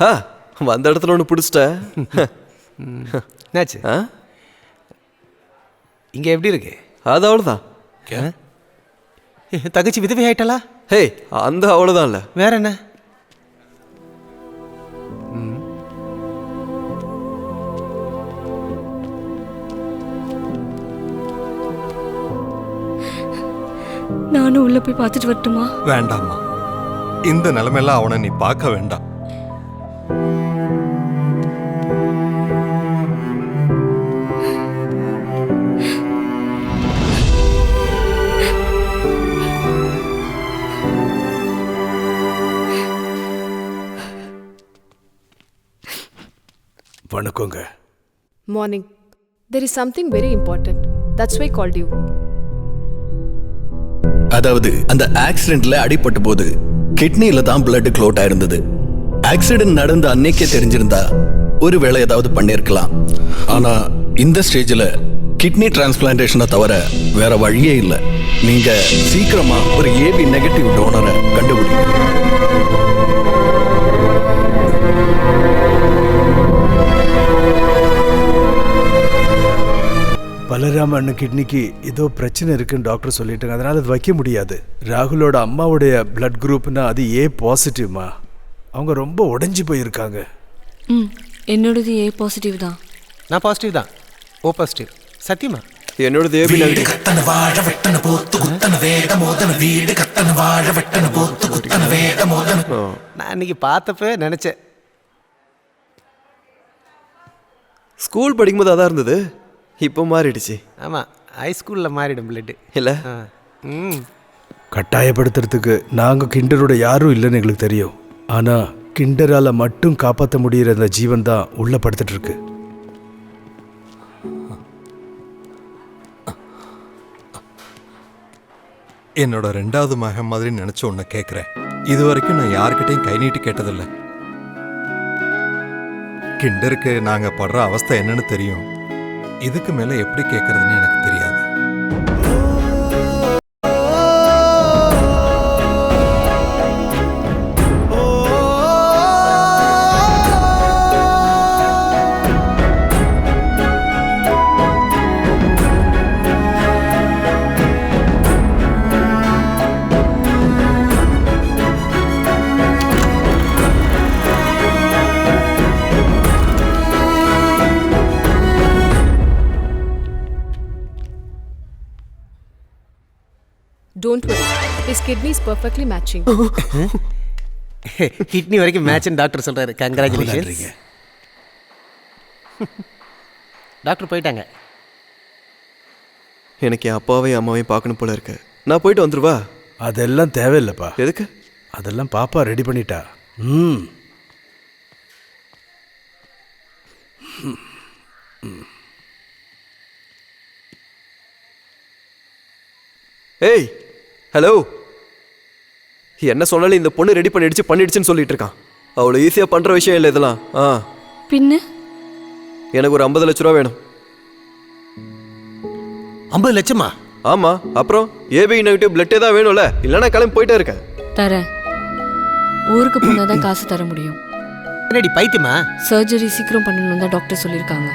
ஆ வந்த இடத்துல ஒன்று பிடிச்சிட்ட. என்னாச்சு? ஆ? இங்க எப்படி இருக்கு? அது அவ்வளோதான் தங்கச்சி விதவை ஆயிட்டலா ஹே அந்த அவ்வளோதான் இல்லை. வேற என்ன? நானும் உள்ள போய் பார்த்துட்டு வரட்டுமா? வேண்டாம்மா. இந்த நிலைமையெல்லாம் அவனை நீ பார்க்க வேண்டாம். வணக்கங்க Morning. There is something very important. That's why I called you. அதாவது அந்த ஆக்சிடென்ட்ல அடிபட்ட போது கிட்னில தான் பிளட் க்ளோட் ஆயிருந்தது ஆக்சிடென்ட் நடந்த அன்னைக்கே தெரிஞ்சிருந்தா ஒருவேளை ஏதாவது பண்ணியிருக்கலாம் ஆனா இந்த ஸ்டேஜில் கிட்னி டிரான்ஸ்பிளான்டேஷனை தவிர வேற வழியே இல்லை. நீங்க சீக்கிரமா ஒரு ஏபி நெகட்டிவ் டோனரை கண்டுபிடிங்க. பலராம அண்ணன் கிட்னிக்கு ஏதோ பிரச்சனை இருக்குன்னு டாக்டர் சொல்லிட்டாங்க. அதனால அது வைக்க முடியாது. ராகுலோட அம்மாவுடைய பிளட் குரூப்னா அது ஏ பாசிட்டிவ்மா அவங்க ரொம்ப உடைஞ்சு போயிருக்காங்க. ம் என்னோடது ஏ பாசிட்டிவ் தான். நான் பாசிட்டிவ் தான். ஓ பாசிட்டிவ் சத்தியமா? என்னோடது ஏபி நெகட்டிவ் நான் அன்னைக்கு பார்த்தப்ப நினைச்சேன். ஸ்கூல் படிக்கும்போது அதான் இருந்தது. இப்போ மாறிடுச்சு. ஆமா ஹைஸ்கூலில் மாறிடும் பிளட்டு இல்லை? ம். கட்டாயப்படுத்துறதுக்கு நாங்க கிண்டரோட யாரும் இல்லைன்னு எங்களுக்கு தெரியும். ஆனா கிண்டரால மட்டும் காப்பாற்ற முடியிற அந்த ஜீவன் தான் உள்ள படுத்துட்டு இருக்கு என்னோட ரெண்டாவது மகன் மாதிரி நினைச்ச உன்னை கேட்குறேன் இது வரைக்கும் நான் யாருக்கிட்டையும் கை நீட்டி கேட்டதில்லை. கிண்டருக்கு நாங்க படுற அவஸ்தை என்னன்னு தெரியும். இதுக்கு மேல எப்படி கேட்கறதுன்னு எனக்கு தெரியும். Don't worry. His kidney is perfectly matching. Kidney வரைக்கும் மேட்ச்னு டாக்டர் சொல்றாரு. கங்க்ராச்சுலேஷன்ஸ் டாக்டர் போயிட்டாங்க. எனக்கு என் அப்பாவையும் அம்மாவையும் பார்க்கணும் போல இருக்கு. நான் போயிட்டு வந்துருவா? அதெல்லாம் தேவையில்லைப்பா. எதுக்கு? அதெல்லாம் பாப்பா ரெடி பண்ணிட்டா. ம். ஏய் ஹலோ என்ன சொன்னாலும் இந்த பொண்ணு ரெடி பண்ணிடுச்சு பண்ணிடுச்சுன்னு சொல்லிட்டு இருக்கான் அவ்வளோ ஈஸியாக பண்ணுற விஷயம் இல்லை இதெல்லாம். ஆ. பின்ன? எனக்கு ஒரு ஐம்பது லட்ச ரூபா வேணும். ஐம்பது லட்சமா? ஆமாம் அப்புறம் ஏபி நெகட்டிவ் பிளட்டே தான் வேணும்ல? இல்லைன்னா கிளம்பி போயிட்டே இருக்கேன் தரேன். ஊருக்கு போனால் தான் காசு தர முடியும். என்னடி பைத்தியமா? சர்ஜரி சீக்கிரம் பண்ணணும் தான் டாக்டர் சொல்லியிருக்காங்க.